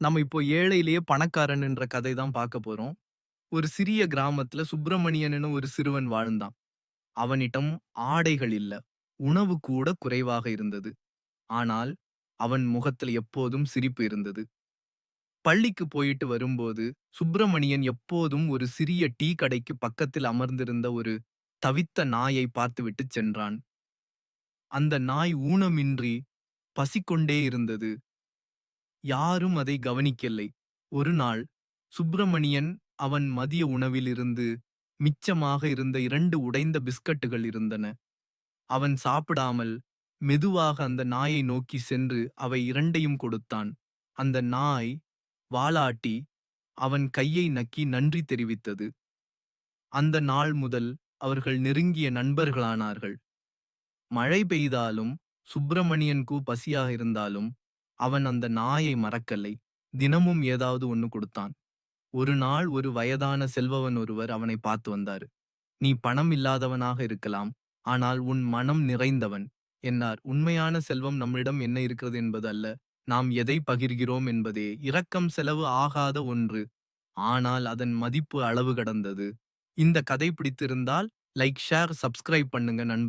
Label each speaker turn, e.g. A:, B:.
A: நம்ம இப்போ ஏழையிலேயே பணக்காரன் என்ற கதை தான் பார்க்க போறோம். ஒரு சிறிய கிராமத்துல சுப்பிரமணியன்னு ஒரு சிறுவன் வாழ்ந்தான். அவனிடம் ஆடைகள் இல்ல. உணவு கூட குறைவாக இருந்தது. ஆனால் அவன் முகத்தில் எப்போதும் சிரிப்பு இருந்தது. பள்ளிக்கு போயிட்டு வரும்போது சுப்பிரமணியன் எப்போதும் ஒரு சிறிய டீ கடைக்கு பக்கத்தில் அமர்ந்திருந்த ஒரு தவித்த நாயை பார்த்துவிட்டு சென்றான். அந்த நாய் ஊனமின்றி பசிக்கொண்டே இருந்தது. யாரும் அதை கவனிக்கலை. ஒரு நாள் சுப்பிரமணியன் அவன் மதிய உணவிலிருந்து மிச்சமாக இருந்த இரண்டு உடைந்த பிஸ்கட்டுகள் இருந்தன. அவன் சாப்பிடாமல் மெதுவாக அந்த நாயை நோக்கி சென்று அவை இரண்டையும் கொடுத்தான். அந்த நாய் வாலாட்டி அவன் கையை நக்கி நன்றி தெரிவித்தது. அந்த நாள் முதல் அவர்கள் நெருங்கிய நண்பர்களானார்கள். மழை பெய்தாலும் சுப்பிரமணியனுக்கு பசியாக இருந்தாலும் அவன் அந்த நாயை மறக்கலை. தினமும் ஏதாவது ஒன்னு கொடுத்தான். ஒரு நாள் ஒரு வயதான செல்பவன் ஒருவர் அவனை பார்த்து வந்தாரு. நீ பணம் இல்லாதவனாக இருக்கலாம், ஆனால் உன் மனம் நிறைந்தவன் என்றார். உண்மையான செல்வம் நம்மிடம் என்ன இருக்கிறது என்பது அல்ல, நாம் எதை பகிர்கிறோம் என்பதே. இரக்கம் செலவு ஆகாத ஒன்று, ஆனால் அதன் மதிப்பு அளவு கடந்தது. இந்த கதை பிடித்திருந்தால் லைக் ஷேர் சப்ஸ்கிரைப் பண்ணுங்க நண்பர்